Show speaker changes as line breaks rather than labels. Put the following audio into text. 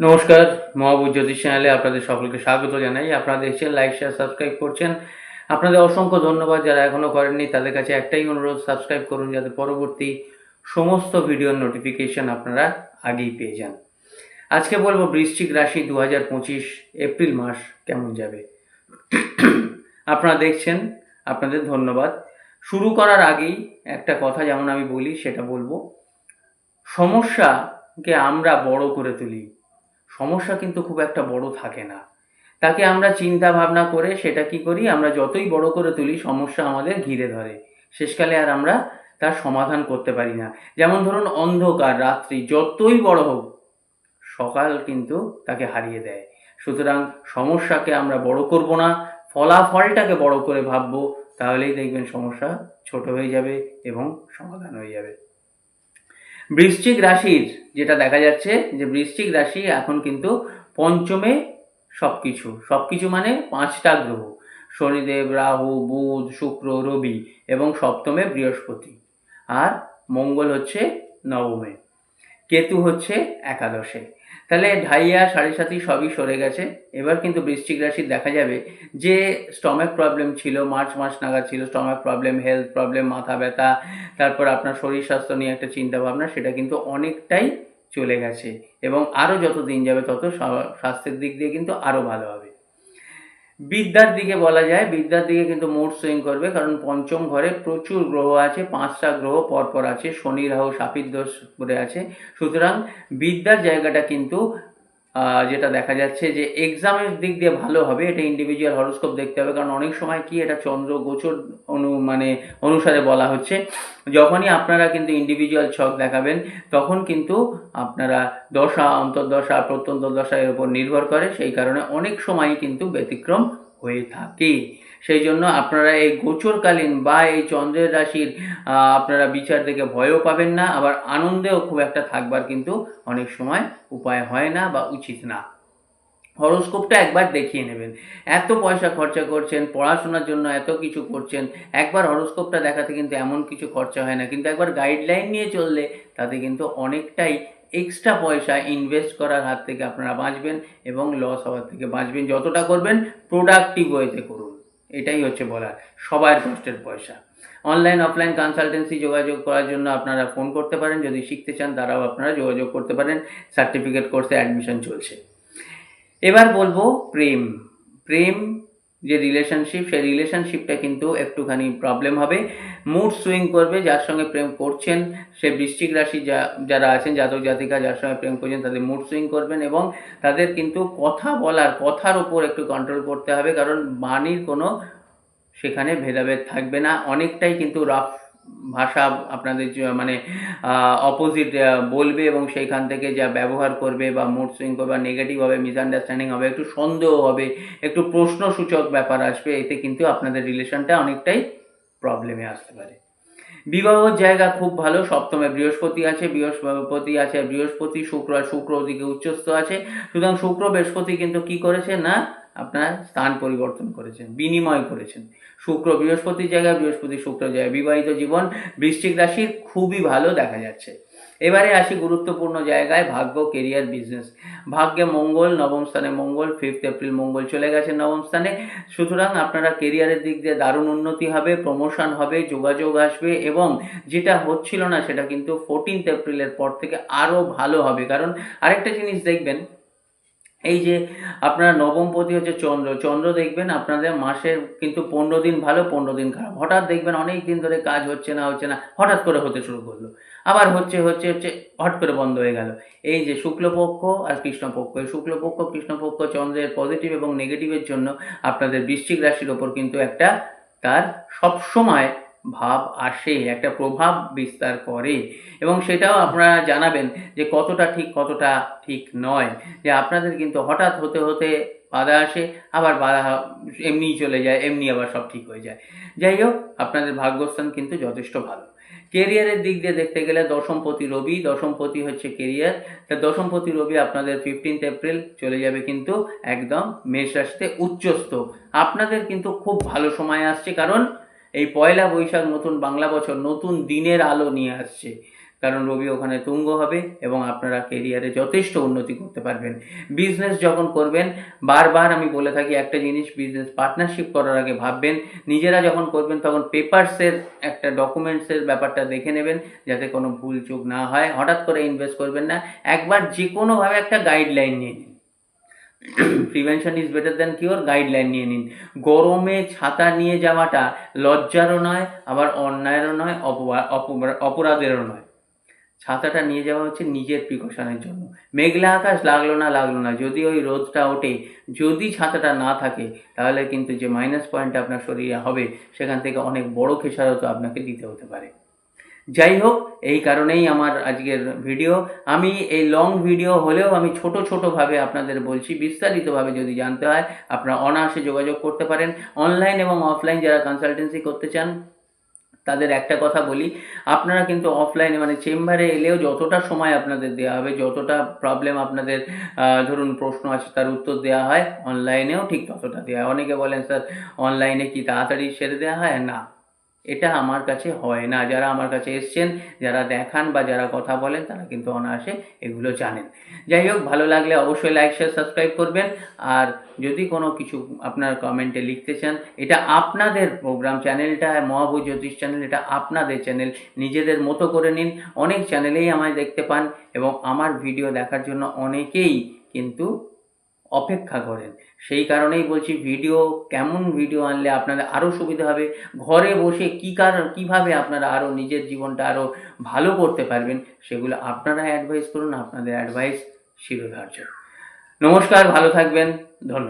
নমস্কার মহাবুজ জ্যোতিষ চ্যানেলে আপনাদের সকলকে স্বাগত জানাই। আপনারা দেখছেন লাইক শেয়ার সাবস্ক্রাইব করছেন। আপনাদের অসংখ্য ধন্যবাদ যারা এখনও করেননি। তাদের কাছে একটাই অনুরোধ সাবস্ক্রাইব করুন যাতে পরবর্তী সমস্ত ভিডিওর নোটিফিকেশন আপনারা আগেই পেয়ে যান। আজকে বলব বৃশ্চিক রাশি দু হাজার পঁচিশ, এপ্রিল মাস কেমন যাবে? আপনারা দেখছেন, আপনাদের ধন্যবাদ। শুরু করার আগেই একটা কথা যেমন আমি বলি, সেটা বলব। সমস্যাকে আমরা বড় করে তুলি। সমস্যা কিন্তু খুব একটা বড় থাকে না। তাকে আমরা চিন্তা ভাবনা করে সেটা কি করি? আমরা যতই বড় করে তুলি, সমস্যা আমাদের ঘিরে ধরে। শেষকালে আর আমরা তার সমাধান করতে পারি না। যেমন ধরুন অন্ধকার রাত্রি, যতই বড় হোক, সকাল কিন্তু তাকে হারিয়ে দেয়। সুতরাং সমস্যাকে আমরা বড় করব না, ফলাফলটাকে বড় করে ভাববো, তাহলেই দেখবেন সমস্যা ছোট হয়ে যাবে এবং সমাধান হয়ে যাবে। বৃশ্চিক রাশির, যেটা দেখা যাচ্ছে যে বৃশ্চিক রাশি এখন কিন্তু পঞ্চমে সব কিছু সব কিছু মানে পাঁচটা গ্রহ। শনিদেব, রাহু, বুধ, শুক্র, রবি এবং সপ্তমে বৃহস্পতি। আর মঙ্গল হচ্ছে নবমে। কেতু হচ্ছে একাদশে। তাহলে ঢাইয়া সাড়ে সাতই সবই সরে গেছে। এবার কিন্তু বৃশ্চিক রাশির দেখা যাবে যে স্টমাক প্রবলেম ছিল, মার্চ মাস নাগাদ ছিল স্টমাক প্রবলেম হেলথ প্রবলেম মাথা ব্যথা, তারপর আপনার শরীর স্বাস্থ্য নিয়ে একটা চিন্তা ভাবনা সেটা কিন্তু অনেকটাই চলে গেছে এবং আরও যত দিন যাবে তত স্বাস্থ্যের দিক দিয়ে কিন্তু আরও ভালো হবে। বিদ্যার দিকে বলা যায়, বিদ্যার দিকে কিন্তু মোট সুইং করবে, কারণ পঞ্চম ঘরে প্রচুর গ্রহ আছে, পাঁচটা গ্রহ পরপর আছে শনি রাহু, সাপির দোষ করে আছে। সুতরাং বিদ্যার জায়গাটা কিন্তু যেটা দেখা যাচ্ছে যে এক্সামের দিক দিয়ে ভালো হবে, এটা ইন্ডিভিজুয়াল হরোস্কোপ দেখতে হবে। কারণ অনেক সময় কি এটা চন্দ্র গোচর অনু মানে অনুসারে বলা হচ্ছে। যখনই আপনারা কিন্তু ইন্ডিভিজুয়াল ছক দেখাবেন, তখন কিন্তু আপনারা দশা, অন্তর্দশা প্রত্যন্ত দশা এর উপর নির্ভর করে। সেই কারণে অনেক সময়ই কিন্তু ব্যতিক্রম হয়ে থাকে। সেই জন্য আপনারা এই গোচরকালীন বা এই চন্দ্রের রাশির আপনারা বিচার দেখে ভয়ও পাবেন না, আবার আনন্দেও খুব একটা থাকবার কিন্তু অনেক সময় উপায় হয় না বা উচিত না। হরোস্কোপটা একবার দেখিয়ে নেবেন। এত পয়সা খরচা করছেন, পড়াশোনার জন্য এত কিছু করছেন, একবার হরোস্কোপটা দেখাতে কিন্তু এমন কিছু খরচা হয় না। কিন্তু একবার গাইডলাইন নিয়ে চললে তাতে কিন্তু অনেকটাই এক্সট্রা পয়সা ইনভেস্ট করার হাত থেকে আপনারা বাঁচবেন এবং লস হওয়ার থেকে বাঁচবেন। যতটা করবেন, প্রোডাক্টিভ ওয়েতে করুন। এটাই হচ্ছে বলার, সবার কষ্টের পয়সা। অনলাইন অফলাইন কনসালটেন্সি যোগাযোগ করার জন্য আপনারা ফোন করতে পারেন, যদি শিখতে চান তারাও আপনারা যোগাযোগ করতে পারেন সার্টিফিকেট কোর্সে অ্যাডমিশন চলছে। এবার বলব প্রেম। প্রেম যে রিলেশনশিপ সেই রিলেশনশিপটা কিন্তু একটুখানি প্রবলেম হবে। মুড সুইং করবে, যার সঙ্গে প্রেম করছেন সে বৃশ্চিক রাশি যা, যারা আছেন, জাতক, জাতিকা, যার সঙ্গে প্রেম করছেন, তাদের মুড সুইং করবেন এবং তাদের কিন্তু কথা বলার, কথার ওপর একটু কন্ট্রোল করতে হবে। কারণ বাণীর কোনো সেখানে ভেদাভেদ থাকবে না। অনেকটাই কিন্তু রাফ ভাষা আপনাদের মানে অপোজিট বলবে এবং সেইখান থেকে যা ব্যবহার করবে বা মুড সুইং করবে বা নেগেটিভ হবে মিসআন্ডারস্ট্যান্ডিং হবে, একটু সন্দেহ হবে, একটু প্রশ্নসূচক ব্যাপার আসবে, এতে কিন্তু আপনাদের রিলেশনটা অনেকটাই প্রবলেমে আসতে পারে। বিবাহর জায়গা খুব ভালো, সপ্তমে বৃহস্পতি আছে বৃহস্পতি আছে, বৃহস্পতি, শুক্র আর শুক্র ওদিকে উচ্চস্থ আছে। সুতরাং শুক্র বৃহস্পতি কিন্তু কি করেছে না আপনার স্থান পরিবর্তন করেছেন, বিনিময় করেছেন। শুক্র বৃহস্পতির জায়গায়, বৃহস্পতি শুক্র জায়গায় বিবাহিত জীবন, বৃশ্চিক রাশির খুবই ভালো দেখা যাচ্ছে। এবারে আসি গুরুত্বপূর্ণ জায়গায়, ভাগ্য কেরিয়ার বিজনেস ভাগ্যে মঙ্গল, নবম স্থানে মঙ্গল ফিফথ এপ্রিল মঙ্গল চলে গেছে নবম স্থানে। সুতরাং আপনারা কেরিয়ারের দিক দিয়ে দারুণ উন্নতি হবে প্রমোশন হবে, যোগাযোগ আসবে এবং যেটা হচ্ছিল না সেটা কিন্তু ফোরটিন্থ এপ্রিলের পর থেকে আরও ভালো হবে। কারণ আরেকটা জিনিস দেখবেন এই যে আপনার নবমপতি হচ্ছে চন্দ্র চন্দ্র দেখবেন আপনাদের মাসের কিন্তু পনেরো দিন ভালো, পনেরো দিন খারাপ। হঠাৎ দেখবেন অনেক দিন ধরে কাজ হচ্ছে না হচ্ছে না, হঠাৎ করে হতে শুরু করল। আবার হচ্ছে হচ্ছে হচ্ছে হট করে বন্ধ হয়ে গেল। এই যে শুক্লপক্ষ আর কৃষ্ণপক্ষ, এই শুক্লপক্ষ, কৃষ্ণপক্ষ, চন্দ্রের পজিটিভ এবং নেগেটিভের জন্য আপনাদের বৃশ্চিক রাশির ওপর কিন্তু একটা তার সবসময় ভাব আসে, একটা প্রভাব বিস্তার করে। এবং সেটাও আপনারা জানাবেন যে কতটা ঠিক কতটা ঠিক নয়। যে আপনাদের কিন্তু হঠাৎ হতে হতে বাধা আসে, আবার বাধা এমনিই চলে যায়, এমনি আবার সব ঠিক হয়ে যায়। যাই হোক, আপনাদের ভাগ্যস্থান কিন্তু যথেষ্ট ভালো। কেরিয়ারের দিক দিয়ে দেখতে গেলে দশমপতি রবি, দশমপতি হচ্ছে কেরিয়ার তা দশমপতি রবি আপনাদের ফিফটিন্থ এপ্রিল চলে যাবে কিন্তু একদম মেষ আসতে উচ্চস্থ। আপনাদের কিন্তু খুব ভালো সময় আসছে, কারণ এই পয়লা বৈশাখ নতুন বাংলা বছর নতুন দিনের আলো নিয়ে আসছে। কারণ রবি ওখানে তুঙ্গ হবে এবং আপনারা কেরিয়ারে যথেষ্ট উন্নতি করতে পারবেন। বিজনেস যখন করবেন, বারবার আমি বলে থাকি একটা জিনিস বিজনেস পার্টনারশিপ করার আগে ভাববেন। নিজেরা যখন করবেন তখন পেপারসের একটা ডকুমেন্টসের ব্যাপারটা দেখে নেবেন, যাতে কোনো ভুল চুক না হয়। হঠাৎ করে ইনভেস্ট করবেন না। একবার যে কোনোভাবে একটা গাইডলাইন নিয়ে নিন। Prevention is better than cure guideline নিয়ে নিন। গরমে ছাতা নিয়ে যাওয়াটা লজ্জারও নয়, আবার অন্যায়েরও নয় অপরাধেরও নয়। ছাতাটা নিয়ে যাওয়া হচ্ছে নিজের প্রিকশনের জন্য। মেঘলা আকাশ লাগল না লাগল না, যদি ওই রোদটা ওঠে, যদি ছাতাটা না থাকে, তাহলে কিন্তু যে মাইনাস পয়েন্টটা আপনার শরীরে হবে, সেখান থেকে অনেক বড় খেসারত আপনাকে দিতে হতে পারে। যাই হোক, এই কারণেই আমার আজকের ভিডিও আমি এই লং ভিডিও হলেও আমি ছোট ছোটোভাবে আপনাদের বলছি, বিস্তারিতভাবে যদি জানতে হয়, আপনারা অনায়াসে যোগাযোগ করতে পারেন। অনলাইন এবং অফলাইন যারা কনসালটেন্সি করতে চান, তাদের একটা কথা বলি, আপনারা কিন্তু অফলাইনে মানে চেম্বারে এলেও যতটা সময় আপনাদের দেওয়া হবে, যতটা প্রবলেম আপনাদের ধরুন প্রশ্ন আছে তার উত্তর দেওয়া হয় অনলাইনেও ঠিক ততটা দেওয়া হয়। অনেকে বলেন, স্যার অনলাইনে কি তাড়াতাড়ি সেরে দেওয়া হয়? না। এটা আমার কাছে হয় না। যারা আমার কাছে এসছেন, যারা দেখান বা যারা কথা বলেন, তারা কিন্তু অনায়াসে এগুলো জানেন। যাই হোক, ভালো লাগলে অবশ্যই লাইক শেয়ার সাবস্ক্রাইব করবেন। আর যদি কোনো কিছু আপনার কমেন্টে লিখতে চান, এটা আপনাদের প্রোগ্রাম চ্যানেলটা মহাভূ জ্যোতিষ চ্যানেল এটা আপনাদের চ্যানেল নিজেদের মতো করে নিন। অনেক চ্যানেলেই আমায় দেখতে পান এবং আমার ভিডিও দেখার জন্য অনেকেই কিন্তু অপেক্ষা করেন। সেই কারণেই বলছি ভিডিও কেমন ভিডিও আনলে আপনাদের আরও সুবিধা হবে? ঘরে বসে কী কারণ কীভাবে আপনারা আরও নিজের জীবনটা আরও ভালো করতে পারবেন, সেগুলো আপনারা অ্যাডভাইস করুন, আপনাদের অ্যাডভাইস শিরোধার্য। নমস্কার, ভালো থাকবেন, ধন্যবাদ।